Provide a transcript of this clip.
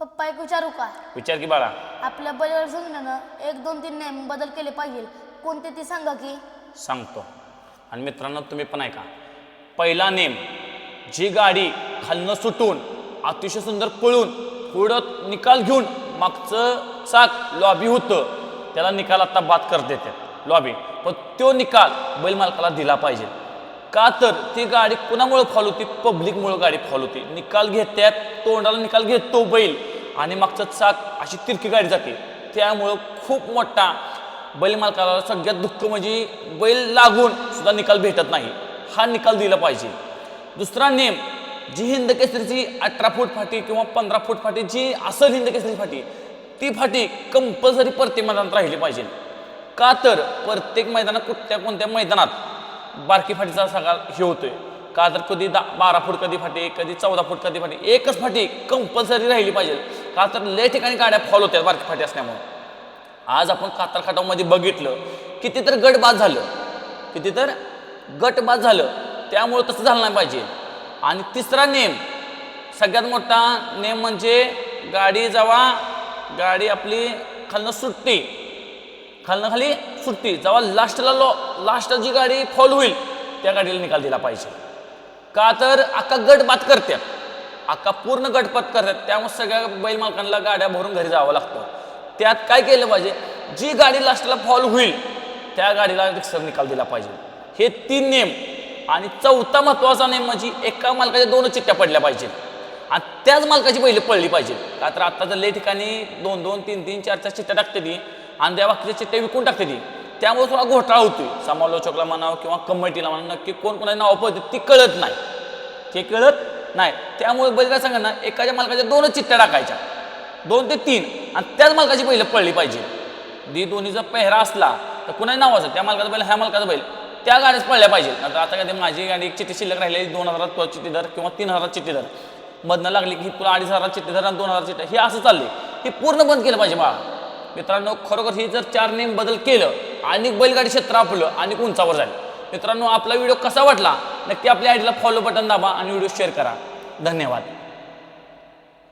पप्पा एक विचारू का? विचार की बाळा. आपल्या बैलगाडी संघटनेनं एक दोन तीन नेम बदल केले पाहिजे. कोणते ते सांगा की? सांगतो. आणि मित्रांनो तुम्ही पण ऐका. पहिला नेम जी गाडी खालनं सुटून अतिशय सुंदर पळून पुढं निकाल घेऊन मागचं चाक लॉबी होतं. त्याला निकाल आता बाद कर देते लॉबी पण तो निकाल बैल मालकाला दिला पाहिजे. का तर ती गाडी कुणामुळे फॉल होती? पब्लिकमुळे गाडी फॉल होती. निकाल घेत्यात तोंडाला निकाल घेतो बैल. आणि मागचं चाक अशी तिरकी गाडी जाते. त्यामुळं खूप मोठा बैल मालकाला सगळ्यात दुःख म्हणजे बैल लागून सुद्धा निकाल भेटत नाही. हा निकाल दिला पाहिजे. दुसरा नेम जी हिंद केसरीची अठरा फूट फाटी किंवा पंधरा फूट फाटी जी असेल हिंद केसरी फाटी ती फाटी कंपल्सरी प्रत्येक मैदानात राहिली पाहिजे. का तर प्रत्येक मैदानात कुठल्या कोणत्या मैदानात बारकी फाटीचा सगळा हे होतोय. का तर कधी दा बारा फूट कधी फाटी कधी चौदा फूट कधी फाटी एकच फाटी कंपल्सरी राहिली पाहिजे. का तर लय ठिकाणी गाड्या फॉल होत्या बारकी फाटी असल्यामुळे. आज आपण कातर खाटामध्ये बघितलं किती तर गट बाद झालं. किती तर गट बाद झालं. त्यामुळं तसं झालं नाही पाहिजे. आणि तिसरा नेम सगळ्यात मोठा नेम म्हणजे गाडी जेव्हा गाडी आपली खालनं सुट्टी खालनं खाली सुटती. जेव्हा लास्टला लॉ लास्टला जी गाडी फॉल होईल त्या गाडीला निकाल दिला पाहिजे. का तर अख्खा गट बाद करतात अख्खा पूर्ण गटपत करतात. त्यामुळे सगळ्या बैल मालकांना गाड्या भरून घरी जावं लागतं. त्यात काय केलं पाहिजे? जी गाडी लास्टला फॉल होईल त्या गाडीला रिक्सर निकाल दिला पाहिजे. हे तीन नियम. आणि चौथा महत्त्वाचा नियम म्हणजे एका मालकाच्या दोनच चिठ्ठ्या पडल्या पाहिजे आणि त्याच मालकाची बैल पडली पाहिजे का तर आता जर लई ठिकाणी दोन दोन तीन तीन चार चार चिठ्ठ्या टाकते ती आणि त्या बाकीच्या चिठ्ठ्या विकून टाकते ती. त्यामुळे थोडा घोटाळा होतोय. समालोचकला म्हणावं किंवा कमिटीला म्हणा नक्की कोण कोणाची नावं पडते ती कळत नाही. ते कळत नाही त्यामुळे बैल काय सांगा ना एकाच्या मालकाच्या दोनच चित्त्या टाकायच्या. दोन ते तीन आणि त्याच मालकाची पहिलं पडली पाहिजे. दी दोन्हीचा पेहरा असला तर कुणाही नाव असं त्या मालकाचा बैल ह्या मालकाचा बैल त्या गाड्याच पडल्या पाहिजे. आता आता कधी माझी गाडी एक चिठ्ठी शिल्लक राहिली दोन हजारात चिठ्ठी दर किंवा तीन हजारात चिठ्ठी धर. मधनं लागली की तुला अडीच हजारात चिठ्ठी धर आणि दोन हजार चिठ्ठी हे असं चालले हे पूर्ण बंद केलं पाहिजे बाळा. मित्रांनो खरोखर ही जर चार नेम बदल केलं आणि बैलगाडी क्षेत्र आपलं आणि उंचावर जाईल मित्रांनो आपला व्हिडिओ कसा वाटला? नक्की आपल्या आयडीला फॉलो बटन दाबा आणि व्हिडिओ शेअर करा. धन्यवाद.